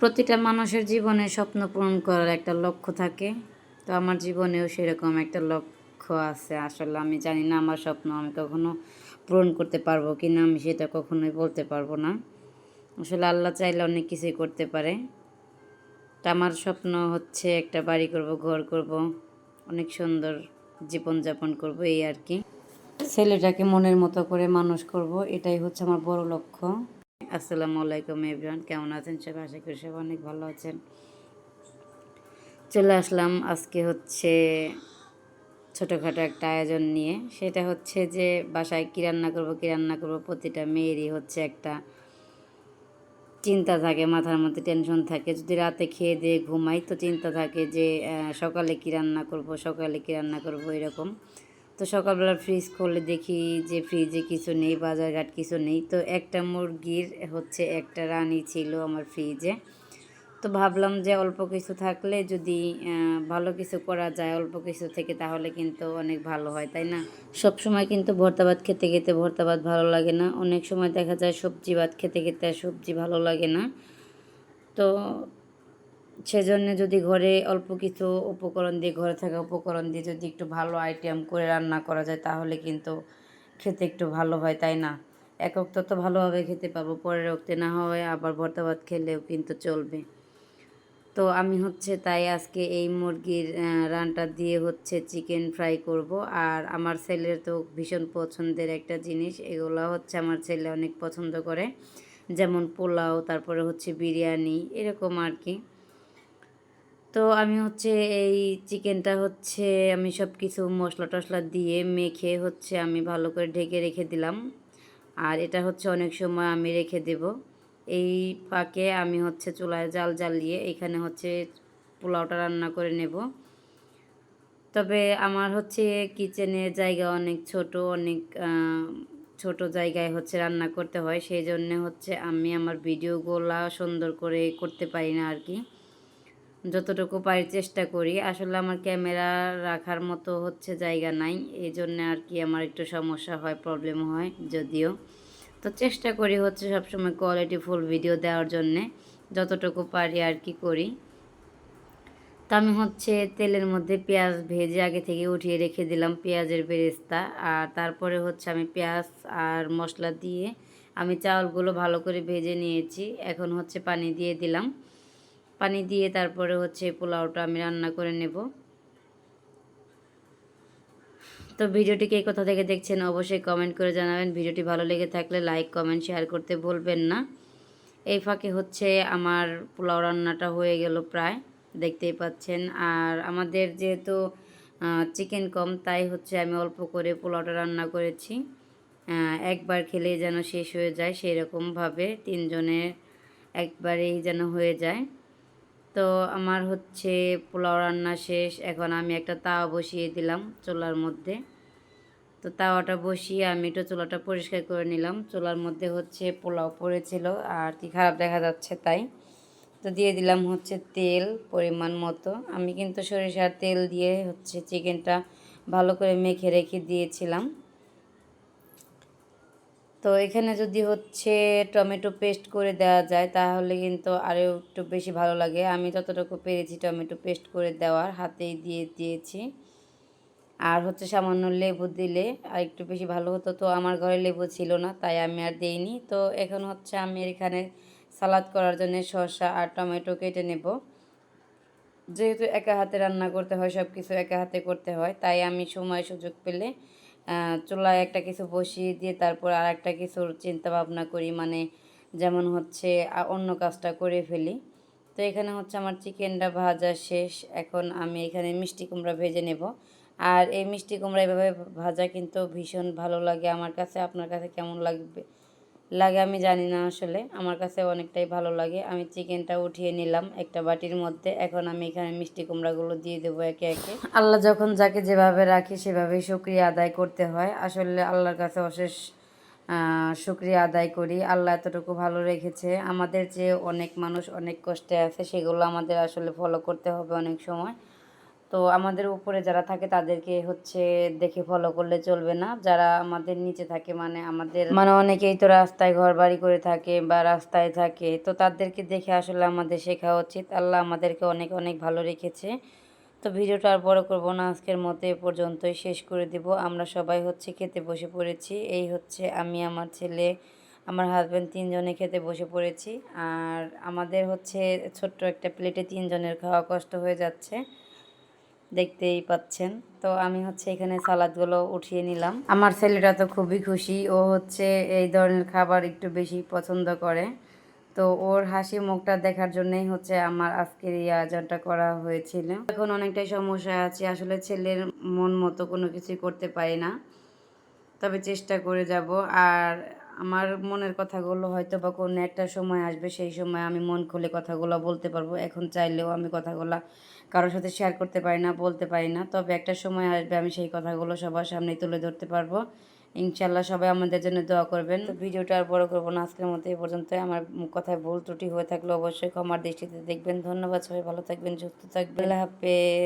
প্রতিটা মানুষের জীবনে স্বপ্ন পূরণ করার একটা লক্ষ্য থাকে। তো আমার জীবনেও সেরকম একটা লক্ষ্য আছে। আসলে আমি জানি না আমার স্বপ্ন আমি কখনো পূরণ করতে পারব কি না আমি সেটা কখনোই বলতে পারব না। আসলে আল্লাহ চাইলে অনেক কিছুই করতে পারে। তো আমার স্বপ্ন হচ্ছে একটা বাড়ি করব, ঘর করব, অনেক সুন্দর জীবনযাপন করব, এই আর কি। ছেলেটাকে মনের মতো করে মানুষ করব, এটাই হচ্ছে আমার বড় লক্ষ্য। আসসালামু আলাইকুম এভরিওয়ান, কেমন আছেন সবাই? আশা করি সবাই অনেক ভালো আছেন। চলে আসলাম আজকে হচ্ছে ছোটোখাটো একটা আয়োজন নিয়ে। সেটা হচ্ছে যে বাসায় কী রান্না করব, কী রান্না করব, প্রতিটা মেয়েরই হচ্ছে একটা চিন্তা থাকে, মাথার মধ্যে টেনশন থাকে। যদি রাতে খেয়ে দিয়ে ঘুমাই তো চিন্তা থাকে যে সকালে কী রান্না করব, সকালে কী রান্না করব, এরকম। তো সকালবেলা ফ্রিজ খুলে দেখি যে ফ্রিজে কিছু নেই বাজারঘাট কিছু নেই। তো একটা মুরগির হচ্ছে একটা রানী ছিল আমার ফ্রিজে তো ভাবলাম যে অল্প কিছু থাকলে যদি ভালো কিছু করা যায় অল্প কিছু থেকে তাহলে কিন্তু অনেক ভালো হয়, তাই না? সব সময় কিন্তু ভর্তা ভাত খেতে খেতে ভর্তা ভাত ভালো লাগে না। অনেক সময় দেখা যায় সবজি ভাত খেতে খেতে সবজি ভালো লাগে না। তো সেজন্য যদি ঘরে অল্প কিছু উপকরণ দিয়ে, ঘরে থাকা উপকরণ দিয়ে যদি একটু ভালো আইটেম করে রান্না করা যায়, তাহলে কিন্তু খেতে একটু ভালো হয়, তাই না? এক অক্ত তো ভালোভাবে খেতে পাবো, পরের অক্তে না হয় আবার ভর্তা ভাত খেলেও কিন্তু চলবে। তো আমি হচ্ছে তাই আজকে এই মুরগির রানটা দিয়ে হচ্ছে চিকেন ফ্রাই করব। আর আমার ছেলের তো ভীষণ পছন্দের একটা জিনিস, এগুলো হচ্ছে আমার ছেলে অনেক পছন্দ করে। যেমন পোলাও, তারপরে হচ্ছে বিরিয়ানি, এরকম আর কি। তো আমি হচ্ছে এই চিকেনটা হচ্ছে আমি সব কিছু মশলা টশলা দিয়ে মেখে হচ্ছে আমি ভালো করে ঢেকে রেখে দিলাম। আর এটা হচ্ছে অনেক সময় আমি রেখে দেব। এই ফাঁকে আমি হচ্ছে চুলায় জাল জ্বালিয়ে এখানে হচ্ছে পোলাওটা রান্না করে নেব। তবে আমার হচ্ছে কিচেনের জায়গা অনেক ছোট অনেক ছোট জায়গায় হচ্ছে রান্না করতে হয়। সেই জন্য হচ্ছে আমি আমার ভিডিওগুলা সুন্দর করে করতে পারি না আর কি। যতটুকু পারি চেষ্টা করি। আসলে আমার ক্যামেরা রাখার মতো হচ্ছে জায়গা নাই। এই জন্য আর কি আমার একটু সমস্যা হয় প্রবলেম হয় যদিও। তো চেষ্টা করি হচ্ছে সবসময় কোয়ালিটি ফুল ভিডিও দেওয়ার জন্যে, যতটুকু পারি আর কি করি। তো আমি হচ্ছে তেলের মধ্যে পেঁয়াজ ভেজে আগে থেকে উঠিয়ে রেখে দিলাম পেঁয়াজের বেরেস্তা। আর তারপরে হচ্ছে আমি পেঁয়াজ আর মশলা দিয়ে আমি চাউলগুলো ভালো করে ভেজে নিয়েছি। এখন হচ্ছে পানি দিয়ে দিলাম। পানি দিয়ে তারপরে হচ্ছে পোলাওটা আমি রান্না করে নেব। তো ভিডিওটিকে এই কোথা থেকে দেখছেন অবশ্যই কমেন্ট করে জানাবেন। ভিডিওটি ভালো লেগে থাকলে লাইক কমেন্ট শেয়ার করতে ভুলবেন না। এই ফাঁকে হচ্ছে আমার পোলাও রান্নাটা হয়ে গেল প্রায়, দেখতেই পাচ্ছেন। আর আমাদের যেহেতু চিকেন কম, তাই হচ্ছে আমি অল্প করে পোলাওটা রান্না করেছি। একবার খেলেই যেন শেষ হয়ে যায় সেই রকমভাবে তিনজনের একবারেই যেন হয়ে যায়। তো আমার হচ্ছে পোলাও রান্না শেষ। এখন আমি একটা তাওয়া বসিয়ে দিলাম চুলার মধ্যে। তো তাওয়াটা বসিয়ে আমি একটু চুলাটা পরিষ্কার করে নিলাম। চুলার মধ্যে হচ্ছে পোলাও পড়েছিল, আর কি খারাপ দেখা যাচ্ছে তাই। তো দিয়ে দিলাম হচ্ছে তেল পরিমাণ মতো। আমি কিন্তু সরিষার তেল দিয়ে হচ্ছে চিকেনটা ভালো করে মেখে রেখে দিয়েছিলাম। তো এখানে যদি হচ্ছে টমেটো পেস্ট করে দেওয়া যায়, তাহলে কিন্তু আরও একটু বেশি ভালো লাগে। আমি যতটুকু পেরেছি টমেটো পেস্ট করে দেওয়ার, হাতেই দিয়ে দিয়েছি। আর হচ্ছে সামান্য লেবু দিলে আর একটু বেশি ভালো হতো। তো আমার ঘরে লেবু ছিল না, তাই আমি আর দেইনি। তো এখন হচ্ছে আমি এখানে সালাদ করার জন্য শসা আর টমেটো কেটে নেব। যেহেতু একা হাতে রান্না করতে হয় সব কিছু একা হাতে করতে হয়, তাই আমি সময় সুযোগ পেলে চুলায় একটা কিছু বসিয়ে দিয়ে তারপর আর একটা কিছুর চিন্তা ভাবনা করি মানে যেমন হচ্ছে অন্য কাজটা করে ফেলি। তো এখানে হচ্ছে আমার চিকেনটা ভাজা শেষ। এখন আমি এখানে মিষ্টি কুমড়া ভেজে নেব। আর এই মিষ্টি কুমড়া এভাবে ভাজা কিন্তু ভীষণ ভালো লাগে আমার কাছে। আপনার কাছে কেমন লাগবে? লাগে আমি জানি না আসলে। আমার কাছে অনেকটাই ভালো লাগে। আমি চিকেনটা উঠিয়ে নিলাম একটা বাটির মধ্যে। এখন আমি এখানে মিষ্টি কুমড়াগুলো দিয়ে দেবো একে একে। আল্লাহ যখন যাকে যেভাবে রাখে সেভাবেই শুক্রিয়া আদায় করতে হয়। আসলে আল্লাহর কাছে অশেষ আহ, শুক্রিয়া আদায় করি। আল্লাহ এতটুকু ভালো রেখেছে। আমাদের যে অনেক মানুষ অনেক কষ্টে আছে সেগুলো আমাদের আসলে ফলো করতে হবে অনেক সময়। তো আমাদের উপরে যারা থাকে তাদেরকে হচ্ছে দেখে ফলো করলে চলবে না। যারা আমাদের নিচে থাকে মানে আমাদের মানে অনেকেই তো রাস্তায় ঘর বাড়ি করে থাকে বা রাস্তায় থাকে। তো তাদেরকে দেখে আসলে আমাদের শেখা উচিত। আল্লাহ আমাদেরকে অনেক অনেক ভালো রেখেছে। তো ভিডিওটা আর বড় করব না। আজকের মতো এ পর্যন্তই শেষ করে দিব। আমরা সবাই হচ্ছে খেতে বসে পড়েছি। এই হচ্ছে আমি, আমার ছেলে, আমার হাজব্যান্ড তিনজনে খেতে বসে পড়েছি। আর আমাদের হচ্ছে ছোট্ট একটা প্লেটে তিনজনের খাওয়া কষ্ট হয়ে যাচ্ছে। দেখতেই পাচ্ছেন। তো আমি হচ্ছে এখানে সালাদগুলো উঠিয়ে নিলাম। আমার ছেলেটা তো খুবই খুশি। ও হচ্ছে এই ধরনের খাবার একটু বেশি পছন্দ করে। তো ওর হাসি মুখটা দেখার জন্যই হচ্ছে আমার আজকের এই আয়োজনটা করা হয়েছিল। এখন অনেকটাই সমস্যা আছে। আসলে ছেলের মন মতো কোনো কিছুই করতে পারি না। তবে চেষ্টা করে যাব। আর আমার মনের কথাগুলো হয়তো বা কোনো একটা সময় আসবে, সেই সময় আমি মন খুলে কথাগুলো বলতে পারব। এখন চাইলেও আমি কথাগুলো কারোর সাথে শেয়ার করতে পারি না, বলতে পারি না। তবে একটা সময় আসবে আমি সেই কথাগুলো সবার সামনে তুলে ধরতে পারব। ইনশাল্লাহ সবাই আমাদের জন্য দোয়া করবেন। ভিডিওটা আর বড় করব না, আজকের মতো এই পর্যন্ত আমার কথায় ভুল ত্রুটি হয়ে থাকলে অবশ্যই ক্ষমার দৃষ্টিতে দেখবেন। ধন্যবাদ, সবাই ভালো থাকবেন, সুস্থ থাকবেন। হাফেজ।